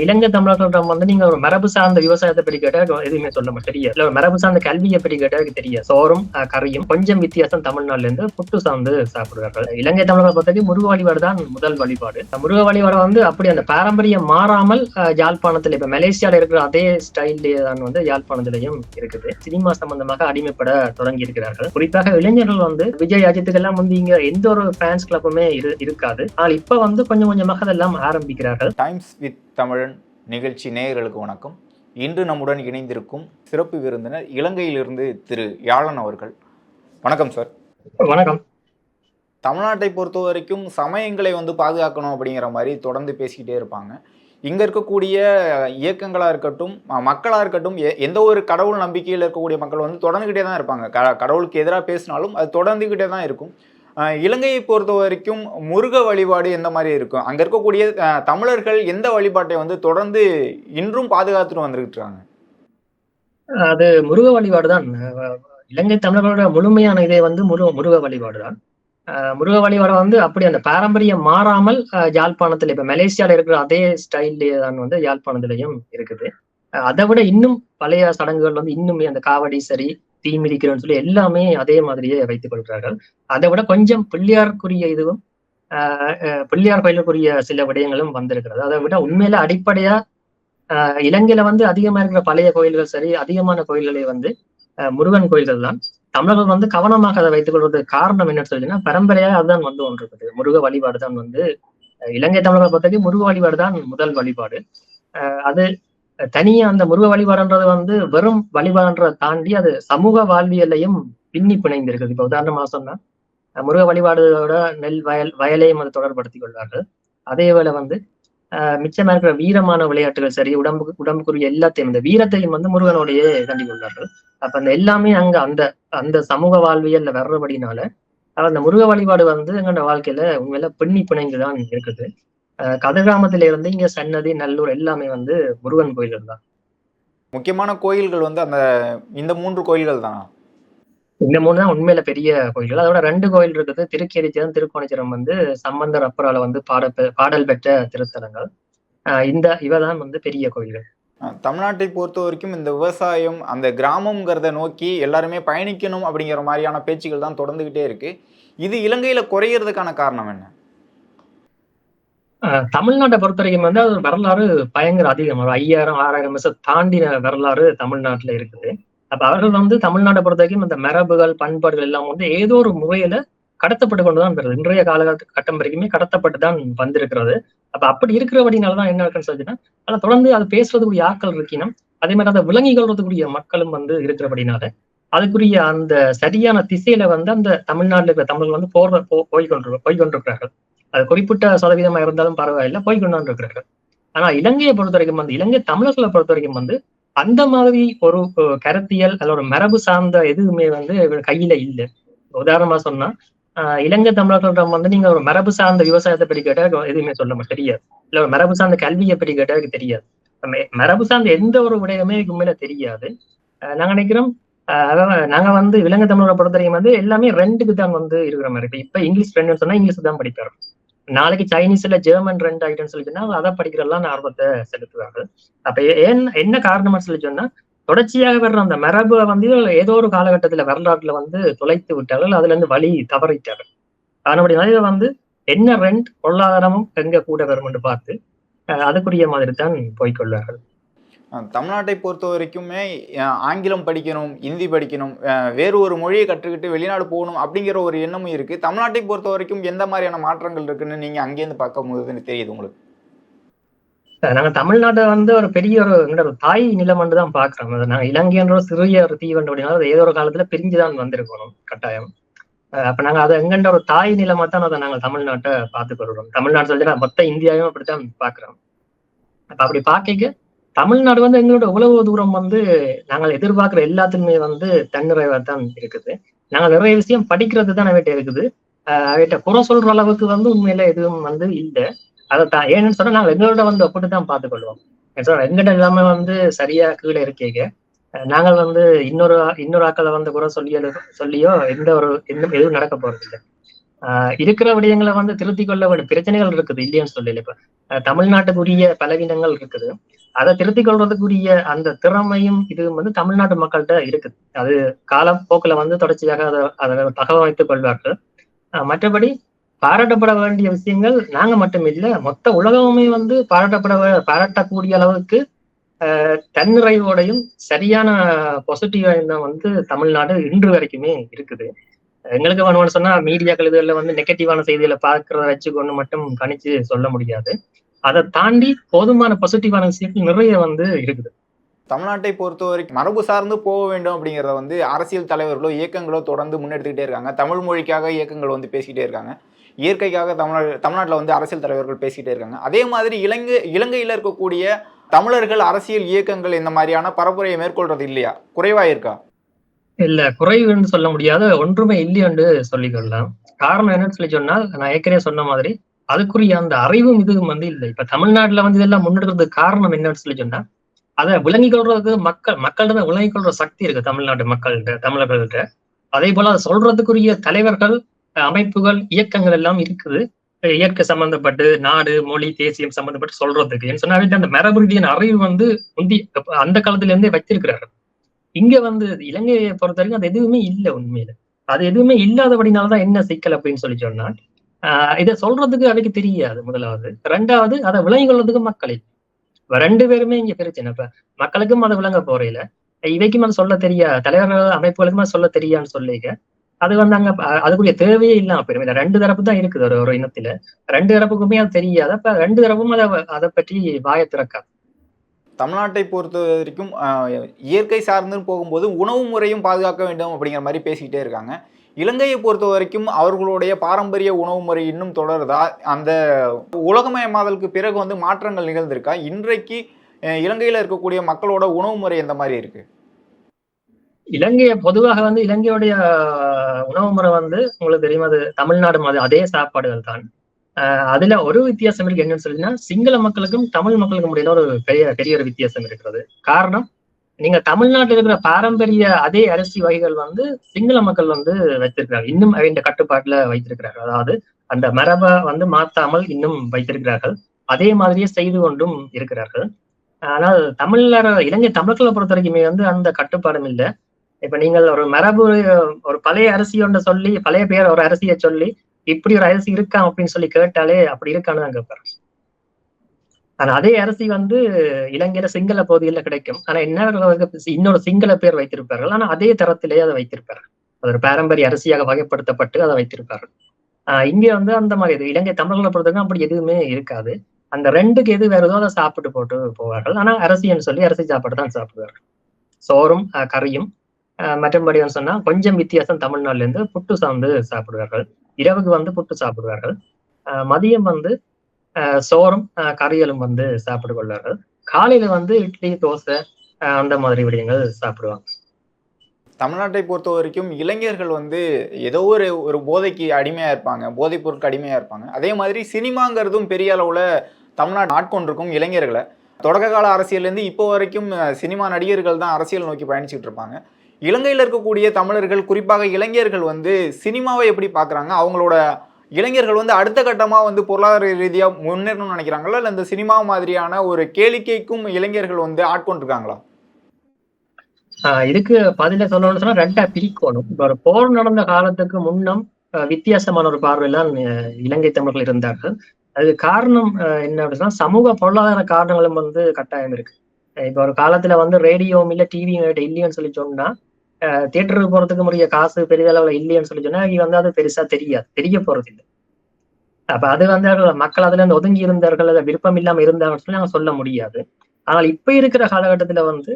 இலங்கை தமிழகம் வந்து நீங்க ஒரு மரபு சார்ந்த விவசாயத்தை பற்றி கேட்டா எதுவுமே சொல்ல மாட்டேன். தெரியாது. இல்ல ஒரு மரபு சார்ந்த கல்வியை பற்றி கேட்டா தெரியாது. சோறும் கறியும் கொஞ்சம் வித்தியாசம் தமிழ்நாட்டுல இருந்து புட்டு சார்ந்து சாப்பிடுவார்கள் இலங்கை தமிழர்களை பொறுத்தவரைக்கும் முருக வழிபாடு தான் முதல் வழிபாடு. முருக வழிபாடு வந்து அப்படி அந்த பாரம்பரியம் மாறாமல் யாழ்ப்பாணத்துல இப்ப மலேசியால இருக்கிற அதே ஸ்டைல்லே தான் வந்து யாழ்ப்பாணத்திலையும் இருக்குது. சினிமா சம்பந்தமாக அடிமைப்பட தொடங்கி இருக்கிறார்கள். குறிப்பாக இளைஞர்கள் வந்து விஜய் அஜித்துக்கெல்லாம் வந்து இங்க எந்த ஒரு ஃபேன்ஸ் கிளப்புமே இருக்காது. ஆனால் இப்ப வந்து கொஞ்சம் கொஞ்சமாக அதெல்லாம் ஆரம்பிக்கிறார்கள். டைம்ஸ் வித் தமிழன் நிகழ்ச்சி நேயர்களுக்கு வணக்கம். இன்று நம்முடன் இணைந்திருக்கும் சிறப்பு விருந்தினர் இலங்கையிலிருந்து திரு யாழன் அவர்கள். வணக்கம் சார். வணக்கம். தமிழ்நாட்டை பொறுத்த வரைக்கும் சமயங்களை வந்து பாதுகாக்கணும் அப்படிங்கிற மாதிரி தொடர்ந்து பேசிக்கிட்டே இருப்பாங்க. இங்கே இருக்கக்கூடிய இயக்கங்களாக இருக்கட்டும் மக்களாக இருக்கட்டும் எந்த ஒரு கடவுள் நம்பிக்கையில் இருக்கக்கூடிய மக்கள் வந்து தொடர்ந்துக்கிட்டே தான் இருப்பாங்க. க கடவுளுக்கு எதிராக பேசினாலும் அது தொடர்ந்துக்கிட்டே தான் இருக்கும். இலங்கையை பொறுத்த வரைக்கும் முருக வழிபாடு எந்த மாதிரி இருக்கும் அங்கே இருக்கக்கூடிய தமிழர்கள் எந்த வழிபாட்டை வந்து தொடர்ந்து இன்றும் பாதுகாத்துட்டு வந்துருக்கிட்டு இருக்காங்க அது முருக வழிபாடு தான். இலங்கை தமிழர்களோட முழுமையான இதே வந்து முருக முருக வழிபாடு தான். முருக வழிபாடு வந்து அப்படி அந்த பாரம்பரியம் மாறாமல் யாழ்ப்பாணத்துல இப்ப மலேசியால இருக்கிற அதே ஸ்டைல்லே தான் வந்து யாழ்ப்பாணத்திலையும் இருக்குது. அதை விட இன்னும் பழைய சடங்குகள் வந்து இன்னுமே அந்த காவடி சரி தீ மிதிக்கிறோம்னு சொல்லி எல்லாமே அதே மாதிரியே வைத்துக் கொள்கிறார்கள். அதை விட கொஞ்சம் பிள்ளையாருக்குரிய இதுவும் பிள்ளையார் கோயிலுக்குரிய சில விடயங்களும் வந்திருக்கிறது. அதை விட உண்மையில அடிப்படையா ஆஹ் இலங்கையில வந்து அதிகமா இருக்கிற பழைய கோயில்கள் சரி அதிகமான கோயில்களே வந்து ஆஹ் முருகன் கோயில்கள் தான். தமிழர்கள் வந்து கவனமாக அதை வைத்துக் கொள்வதற்கு காரணம் என்னன்னு சொல்லிச்சுன்னா பரம்பரையா அதுதான் வந்து ஒன்று இருக்குது. முருக வழிபாடு தான் வந்து இலங்கை தமிழர்களை பொறுத்தவரைக்கும் முருக வழிபாடு தான் முதல் வழிபாடு. ஆஹ் அது தனியா அந்த முருக வழிபாடுன்றது வந்து வெறும் வழிபாடுன்றதை தாண்டி அது சமூக வாழ்வியலையும் பின்னி பிணைந்திருக்குது. இப்ப உதாரணமாக சொன்னா முருக வழிபாடோட நெல் வயல் வயலையும் அதை தொடர்படுத்திக் கொள்வார்கள். அதே வேளை வந்து ஆஹ் மிச்சமா இருக்கிற வீரமான விளையாட்டுகள் சரி உடம்புக்கு உடம்புக்குரிய எல்லாத்தையும் இந்த வீரத்தையும் வந்து முருகனோடையே கண்டி கொள்வார்கள். அப்ப அந்த எல்லாமே அங்க அந்த அந்த சமூக வாழ்வியல்ல வர்றபடினால அந்த முருக வழிபாடு வந்து எங்களோட வாழ்க்கையில உண்மையில பின்னி பிணைந்துதான் இருக்குது. கதிர்காமத்தில இருந்து இங்க சன்னதி நல்லூர் எல்லாமே வந்து முருகன் கோயில்கள் தான். முக்கியமான கோயில்கள் வந்து அந்த இந்த மூன்று கோயில்கள் தானா? இந்த மூணு தான் உண்மையில பெரிய கோயில்கள். அதோட ரெண்டு கோயில் இருக்குது. திருக்கேரிச்சரம் திருக்கோணேச்சரம் வந்து சம்பந்தர் அப்பரால வந்து பாட பாடல் பெற்ற திருத்தலங்கள். இந்த இவதான் வந்து பெரிய கோயில்கள். தமிழ்நாட்டை பொறுத்த வரைக்கும் இந்த விவசாயம் அந்த கிராமங்கிறத நோக்கி எல்லாருமே பயணிக்கணும் அப்படிங்கிற மாதிரியான பேச்சுகள் தான் தொடர்ந்துகிட்டே இருக்கு. இது இலங்கையில குறையிறதுக்கான காரணம் என்ன? தமிழ்நாட்டை பொறுத்த வரைக்கும் வந்து அது வரலாறு பயங்கர அதிகம். ஒரு ஐயாயிரம் ஆறாயிரம் வருஷம் தாண்டின வரலாறு தமிழ்நாட்டுல இருக்குது. அப்ப அவர்கள் வந்து தமிழ்நாட்டை பொறுத்த வரைக்கும் இந்த மரபுகள் பண்பாடுகள் எல்லாம் வந்து ஏதோ ஒரு முறையில கடத்தப்பட்டு கொண்டுதான் வருது. இன்றைய காலகட்ட கட்டம் வரைக்குமே கடத்தப்பட்டு தான் வந்திருக்கிறது. அப்ப அப்படி இருக்கிறபடினாலதான் என்ன இருக்குன்னு சொல்லிச்சுன்னா ஆனா தொடர்ந்து அது பேசுறதுக்குரிய ஆட்கள் இருக்கணும் அதே மாதிரி அதை விளங்கி மக்களும் வந்து இருக்கிறபடினால அதுக்குரிய அந்த சரியான திசையில வந்து அந்த தமிழ்நாட்டுல இருக்கிற தமிழர்கள் வந்து போர் போ- போய் கொண்டு போய் கொண்டிருக்கிறார்கள் அது குறிப்பிட்ட சதவீதமா இருந்தாலும் பரவாயில்ல போய் கொண்டாந்து இருக்கிறார்கள். ஆனா இலங்கையை பொறுத்த வரைக்கும் வந்து இலங்கை தமிழர்களை பொறுத்த வரைக்கும் வந்து அந்த மாதிரி ஒரு கருத்தியல் அல்ல ஒரு மரபு சார்ந்த எதுவுமே வந்து கையில இல்லை. உதாரணமா சொன்னா ஆஹ், இலங்கை தமிழர்களிடம் வந்து நீங்க ஒரு மரபு சார்ந்த விவசாயத்தை பற்றி கேட்டா எதுவுமே சொல்ல தெரியாது. இல்ல ஒரு மரபு சார்ந்த கல்வியை பற்றி கேட்டா எனக்கு தெரியாது. மரபு சார்ந்த எந்த ஒரு விடயமே எனக்கு உண்மையில தெரியாது. ஆஹ், நாங்க நினைக்கிறோம் ஆஹ், அதாவது நாங்க வந்து இலங்கை தமிழோட பொறுத்த வரைக்கும் வந்து எல்லாமே ரெண்டுக்கு தான் வந்து இருக்கிற மாதிரி இருக்கு. இப்ப இங்கிலீஷ் ஃப்ரெண்ட்னு சொன்னா இங்கிலீஷ் தான் படிப்பாரு நாளைக்கு சைனீஸ்ல ஜெர்மன் ரெண்டு ஐட்டம்னு சொல்லி சொன்னா அதை படிக்கிறதெல்லாம் ஆர்வத்தை செலுத்துவார்கள். அப்ப ஏன் என்ன காரணம்னு சொல்லி சொன்னா தொடர்ச்சியாக வர்ற அந்த மரபை வந்து ஏதோ ஒரு காலகட்டத்துல வரலாற்றுல வந்து தொலைத்து விட்டார்கள் அதுல இருந்து வழி தவறிட்டார்கள். அதனுடைய நிறைய வந்து என்ன ரெண்ட் பொருளாதாரமும் எங்க கூட வரும் என்று பார்த்து அஹ் அதுக்குரிய மாதிரி தான் போய்கொள்வார்கள் தமிழ்நாட்டை பொறுத்த வரைக்குமே ஆங்கிலம் படிக்கணும் இந்தி படிக்கணும் வேறு ஒரு மொழியை கற்றுக்கிட்டு வெளிநாடு போகணும் அப்படிங்கிற ஒரு எண்ணமும் இருக்கு. தமிழ்நாட்டை பொறுத்த வரைக்கும் எந்த மாதிரியான மாற்றங்கள் இருக்குன்னு நீங்க அங்கேருந்து பார்க்கும்போது தெரியுது உங்களுக்கு? நாங்க தமிழ்நாட்டை வந்து ஒரு பெரிய ஒரு எங்களோட ஒரு தாய் நிலம் தான் பாக்குறோம் அது நாங்க இலங்கைன்ற ஒரு சிறிய ஒரு தீவண்டு அப்படின்னா அது ஏதோ ஒரு காலத்துல பிரிஞ்சுதான் வந்திருக்கணும் கட்டாயம். அப்ப நாங்க அதை எங்கன்ற ஒரு தாய் நிலமா தான் அதை நாங்க தமிழ்நாட்டை பார்த்துக்கொள்றோம் தமிழ்நாடு சொல்லி மொத்த இந்தியாவையும் அப்படித்தான் பாக்குறோம் அப்ப அப்படி பார்க்க தமிழ்நாடு வந்து எங்களோட உழவு தூரம் வந்து நாங்கள் எதிர்பார்க்கிற எல்லாத்துலயுமே வந்து தன்னிறைவா தான் இருக்குது. நாங்க நிறைய விஷயம் படிக்கிறது தான் அவட்ட இருக்குது. அஹ் அவட்ட குறை சொல்ற அளவுக்கு வந்து உண்மையில எதுவும் வந்து இல்லை. அதை தான் ஏன்னு சொன்னா நாங்க எங்களோட வந்து ஒப்பிட்டு தான் பார்த்துக்கொள்வோம். எங்கிட்ட எல்லாமே வந்து சரியா கீழே இருக்கீங்க. நாங்கள் வந்து இன்னொரு இன்னொரு ஆக்களை வந்து குறை சொல்லியோ சொல்லியோ எந்த ஒரு எந்த எதுவும் நடக்க போறது இல்லை ஆஹ் இருக்கிற விடயங்களை வந்து திருத்திக் கொள்ள வேண்டிய பிரச்சனைகள் இருக்குது இல்லையான்னு சொல்லல. இப்ப தமிழ்நாட்டுக்குரிய பலவீனங்கள் இருக்குது. அதை திருத்திக் கொள்றதுக்குரிய அந்த திறமையும் இது வந்து தமிழ்நாட்டு மக்கள்கிட்ட இருக்குது. அது காலப்போக்கில் வந்து தொடர்ச்சியாக அதை அதை தகவமைத்துக் கொள்வார்கள். ஆஹ் மற்றபடி பாராட்டப்பட வேண்டிய விஷயங்கள் நாங்க மட்டும் இல்லை மொத்த உலகமுமே வந்து பாராட்டப்பட பாராட்டக்கூடிய அளவுக்கு ஆஹ் தன்னிறைவோடையும் சரியான பாசிட்டிவ் வந்து தமிழ்நாடு இன்று வரைக்குமே இருக்குது. எங்களுக்கு வேணும்னு சொன்னா மீடியாக்கள் இதுல வந்து நெகட்டிவான செய்திகளை பார்க்கறத வச்சுக்கொண்டு மட்டும் கணிச்சு சொல்ல முடியாது. அதை தாண்டி போதுமான பாசிட்டிவான விஷயங்கள் நிறைய வந்து இருக்குது. தமிழ்நாட்டை பொறுத்த வரைக்கும் மரபு சார்ந்து போக வேண்டும் அப்படிங்கிறத வந்து அரசியல் தலைவர்களோ இயக்கங்களோ தொடர்ந்து முன்னெடுத்துக்கிட்டே இருக்காங்க. தமிழ் மொழிக்காக இயக்கங்கள் வந்து பேசிக்கிட்டே இருக்காங்க. இயற்கைக்காக தமிழ் தமிழ்நாட்டில் வந்து அரசியல் தலைவர்கள் பேசிக்கிட்டே இருக்காங்க. அதே மாதிரி இலங்கை இலங்கையில் இருக்கக்கூடிய தமிழர்கள் அரசியல் இயக்கங்கள் இந்த மாதிரியான பரப்புரையை மேற்கொள்றது இல்லையா? குறைவா இருக்கா? இல்ல குறைவுன்னு சொல்ல முடியாத ஒன்றுமே இல்லையென்று சொல்லிக்கொள்ளலாம் காரணம் என்னன்னு சொல்லி சொன்னால் நான் ஏற்கனவே சொன்ன மாதிரி அதுக்குரிய அந்த அறிவும் இதுவும் வந்து இல்லை. இப்ப தமிழ்நாட்டுல வந்து இதெல்லாம் முன்னெடுக்கிறதுக்கு காரணம் என்னன்னு சொல்லி சொன்னா அதை விளங்கிக் கொள்றதுக்கு மக்கள் மக்கள்கிட்ட விளங்கிக் கொள்ற சக்தி இருக்கு தமிழ்நாட்டு மக்கள்கிட்ட தமிழர்கள்கிட்ட. அதே போல அதை சொல்றதுக்குரிய தலைவர்கள் அமைப்புகள் இயக்கங்கள் எல்லாம் இருக்குது. இயற்கை சம்பந்தப்பட்டு நாடு மொழி தேசியம் சம்பந்தப்பட்டு சொல்றதுக்கு. ஏன்னு சொன்னா அந்த மரபு ரீதியான அறிவு வந்து முந்தி அந்த காலத்துல இருந்தே வச்சிருக்கிறாரு இங்க வந்து இலங்கையை பொறுத்த வரைக்கும் அது எதுவுமே இல்லை உண்மையில. அது எதுவுமே இல்லாதபடினாலதான் என்ன சிக்கல் அப்படின்னு சொல்லி சொன்னால் ஆஹ் இதை சொல்றதுக்கு அவைக்கு தெரியாது முதலாவது. ரெண்டாவது அதை விளங்கி கொள்றதுக்கு மக்கள். இப்ப ரெண்டு பேருமே இங்க பிரச்சனை இப்ப மக்களுக்கும் அதை விளங்க போறையில. இவைக்கும் அது சொல்ல தெரியா தலைவர்கள் அமைப்புகளுக்குமே சொல்ல தெரியான்னு சொல்லிக்க அது வந்து அங்க அதுக்குரிய தேவையே இல்லாம போயிடும் ரெண்டு தரப்பு தான் இருக்குது ஒரு ஒரு இனத்துல. ரெண்டு தரப்புக்குமே அது தெரியாது. அப்ப ரெண்டு தரப்பும் அதை அதை பற்றி வாய திறக்காது. தமிழ்நாட்டை பொறுத்த வரைக்கும் இயற்கை சார்ந்து போகும்போது உணவு முறையும் பாதுகாக்க வேண்டும் அப்படிங்கிற மாதிரி பேசிக்கிட்டே இருக்காங்க. இலங்கையை பொறுத்த வரைக்கும் அவர்களுடைய பாரம்பரிய உணவு முறை இன்னும் தொடருதா? அந்த உலகமயமாதலுக்கு பிறகு வந்து மாற்றங்கள் நிகழ்ந்திருக்கா? இன்றைக்கு இலங்கையில இருக்கக்கூடிய மக்களோட உணவு முறை எந்த மாதிரி இருக்கு? இலங்கையை பொதுவாக வந்து இலங்கையுடைய உணவு முறை வந்து உங்களுக்கு தெரியும் அது தமிழ்நாடு மாதிரி அதே சாப்பாடுகள் தான். அதுல ஒரு வித்தியாசம் இருக்கு. என்னன்னு சொல்லினா சிங்கள மக்களுக்கும் தமிழ் மக்களுக்கும் முடியல ஒரு பெரிய பெரிய ஒரு வித்தியாசம் இருக்கிறது. காரணம் நீங்க தமிழ்நாட்டில் இருக்கிற பாரம்பரிய அதே அரிசி வகைகள் வந்து சிங்கள மக்கள் வந்து வைத்திருக்கிறார்கள். இன்னும் இந்த கட்டுப்பாட்டுல வைத்திருக்கிறார்கள். அதாவது அந்த மரபை வந்து மாத்தாமல் இன்னும் வைத்திருக்கிறார்கள். அதே மாதிரியே செய்து கொண்டும் இருக்கிறார்கள். ஆனால் தமிழர் இலங்கை தமிழர்களை பொறுத்த வரைக்குமே வந்து அந்த கட்டுப்பாடும் இல்லை. இப்ப நீங்கள் ஒரு மரபு ஒரு பழைய அரிசி ஒன்று சொல்லி பழைய பேர் ஒரு அரிசியை சொல்லி இப்படி ஒரு அரசி இருக்கான் அப்படின்னு சொல்லி கேட்டாலே அப்படி இருக்கான்னு தான் கேட்பாரு. ஆனா அதே அரிசி வந்து இலங்கையில சிங்கள பகுதிகளில் கிடைக்கும். ஆனா என்ன இன்னொரு சிங்கள பேர் வைத்திருப்பார்கள். ஆனா அதே தரத்திலேயே அதை வைத்திருப்பார்கள் அது ஒரு பாரம்பரிய அரிசியாக வகைப்படுத்தப்பட்டு அதை வைத்திருப்பார்கள் ஆஹ் இங்க வந்து அந்த மாதிரி இது இலங்கை தமிழர்களை பொறுத்தவரைக்கும் அப்படி எதுவுமே இருக்காது. அந்த ரெண்டுக்கு எது வருதோ அதை சாப்பிட்டு போட்டு போவார்கள். ஆனா அரசின்னு சொல்லி அரிசி சாப்பாடு தான் சாப்பிடுவார்கள். சோறும் கறியும் மற்றபடி சொன்னா கொஞ்சம் வித்தியாசம் தமிழ்நாடுல இருந்து புட்டு சார்ந்து சாப்பிடுவார்கள். இரவுக்கு வந்து புட்டு சாப்பிடுவார்கள். மதியம் வந்து சோறும் கறியலும் வந்து சாப்பிட்டு கொள்வார்கள் காலையில வந்து இட்லி தோசை அந்த மாதிரி விடயங்கள் சாப்பிடுவாங்க. தமிழ்நாட்டை பொறுத்த வரைக்கும் இளைஞர்கள் வந்து ஏதோ ஒரு ஒரு போதைக்கு அடிமையா இருப்பாங்க போதைப் பொருட்கள் அடிமையா இருப்பாங்க. அதே மாதிரி சினிமாங்கிறதும் பெரிய அளவுல தமிழ்நாடு ஆட்கொண்டிருக்கும் இளைஞர்களை. தொடக்க கால அரசியல்லேருந்து இப்போ வரைக்கும் சினிமா நடிகர்கள் தான் அரசியல் நோக்கி பயணிச்சுட்டு இருப்பாங்க. இலங்கையில் இருக்கக்கூடிய தமிழர்கள் குறிப்பாக இளைஞர்கள் வந்து சினிமாவை எப்படி பார்க்குறாங்க அவங்களோட இளைஞர்கள் வந்து அடுத்த கட்டமாக வந்து பொருளாதார ரீதியாக முன்னேறணும்னு நினைக்கிறாங்களா? இல்லை இந்த சினிமா மாதிரியான ஒரு கேளிக்கைக்கும் இளைஞர்கள் வந்து ஆட்கொண்டிருக்காங்களா? இதுக்கு பதில சொல்லணும்னு சொன்னா ரெண்டா பிரிக்கணும். இப்போ ஒரு போர் நடந்த காலத்துக்கு முன்னம் வித்தியாசமான ஒரு பார்வையெல்லாம் இலங்கை தமிழர்கள் இருந்தார்கள். அதுக்கு காரணம் என்ன அப்படின்னா சமூக பொருளாதார காரணங்களும் வந்து கட்டாயம் இருக்கு. இப்ப ஒரு காலத்துல வந்து ரேடியோவும் இல்லை டிவியும் இல்லைன்னு சொல்லி சொன்னா தியேட்டருக்கு போறதுக்கு முறைய காசு பெரிய அளவுல இல்லைன்னு சொல்லி சொன்னா இங்க வந்து அது பெருசா தெரியாது. தெரிய போறது இல்லை அப்ப அது வந்து மக்கள் அதுல இருந்து ஒதுங்கி இருந்தார்கள் அதை விருப்பம் இல்லாம இருந்தாங்கன்னு சொல்லி நாங்க சொல்ல முடியாது. ஆனால் இப்ப இருக்கிற காலகட்டத்துல வந்து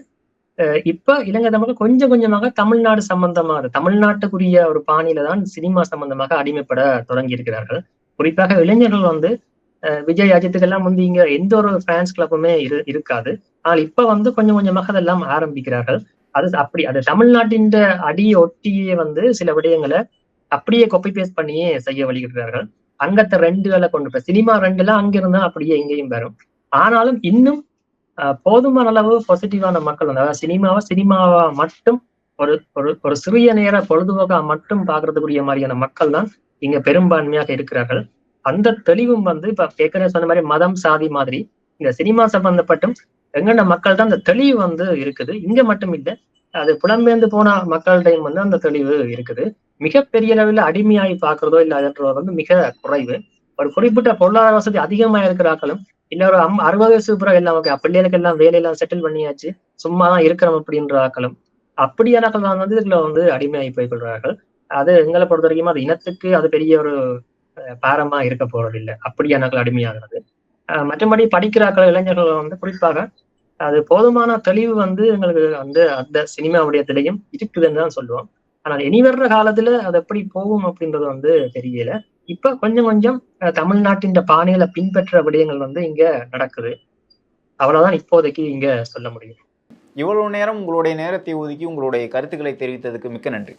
இப்ப இலங்கை தமிழ் கொஞ்சம் கொஞ்சமாக தமிழ்நாடு சம்பந்தமாக தமிழ்நாட்டுக்குரிய ஒரு பாணியில தான் சினிமா சம்பந்தமாக அடிமைப்பட தொடங்கி இருக்கிறார்கள் குறிப்பாக இளைஞர்கள் வந்து விஜய் அஜித்துக்கெல்லாம் வந்து இங்க எந்த ஒரு ஃபேன்ஸ் கிளப்புமே இரு இருக்காது. ஆனால் இப்ப வந்து கொஞ்சம் கொஞ்சமாக அதெல்லாம் ஆரம்பிக்கிறார்கள். அது அப்படி அது தமிழ்நாட்டின் அடி ஒட்டியே வந்து சில விடயங்களை அப்படியே கொப்பி பேஸ்ட் பண்ணியே செய்ய வழிகிறார்கள் அங்கத்த ரெண்டுகளை கொண்டு போய் சினிமா ரெண்டுலாம் அங்க இருந்தா அப்படியே இங்கேயும் வரும். ஆனாலும் இன்னும் போதுமான அளவு பாசிட்டிவான மக்கள் வந்து அதாவது சினிமாவை சினிமாவா மட்டும் ஒரு ஒரு ஒரு சிறிய நேர பொழுதுபோக்கா மட்டும் பாக்குறதுக்குரிய மாதிரியான மக்கள் தான் இங்க பெரும்பான்மையாக இருக்கிறார்கள். அந்த தெளிவும் வந்து இப்ப ஏற்கனவே சொன்ன மாதிரி மதம் சாதி மாதிரி இந்த சினிமா சம்பந்தப்பட்டும் எங்கன மக்கள் தான் அந்த தெளிவு வந்து இருக்குது. இங்க மட்டும் இல்லை அது புலம்பெயர்ந்து போன மக்கள்கிட்டையும் வந்து அந்த தெளிவு இருக்குது. மிகப்பெரிய அளவில் அடிமையாகி பார்க்கறதோ இல்லை அதன்றதோ வந்து மிக குறைவு. ஒரு குறிப்பிட்ட பொருளாதார வசதி அதிகமா இருக்கிறாக்களும் இல்ல ஒரு அம் அறுபது வயசு பிறகு எல்லாம் ஓகே பிள்ளைகளுக்கு எல்லாம் வேலையெல்லாம் செட்டில் பண்ணியாச்சு சும்மா தான் இருக்கிறோம் அப்படின்ற ஆக்களும் அப்படியான தான் வந்து இதுல வந்து அடிமையாகி போய் கொள்றார்கள் அது எங்களை பொறுத்த வரைக்கும் அது இனத்துக்கு அது பெரிய ஒரு பாரமா இருக்க போறது இல்லை அப்படியானாக்கள் அடிமையாகிறது. மற்றபடி படிக்கிறாக்கள் இளைஞர்கள் வந்து குறிப்பாக அது போதுமான தெளிவு வந்து எங்களுக்கு வந்து அந்த சினிமா விடயத்திலையும் இருக்குதுன்னு தான் சொல்லுவோம். ஆனால் இனி வர்ற காலத்துல அது எப்படி போகும் அப்படின்றது வந்து தெரியல. இப்ப கொஞ்சம் கொஞ்சம் தமிழ்நாட்டின் பாணிகளை பின்பற்ற விடயங்கள் வந்து இங்க நடக்குது. அவ்வளவுதான் இப்போதைக்கு இங்க சொல்ல முடியும். இவ்வளவு நேரம் உங்களுடைய நேரத்தை ஒதுக்கி உங்களுடைய கருத்துக்களை தெரிவித்ததுக்கு மிக்க நன்றி.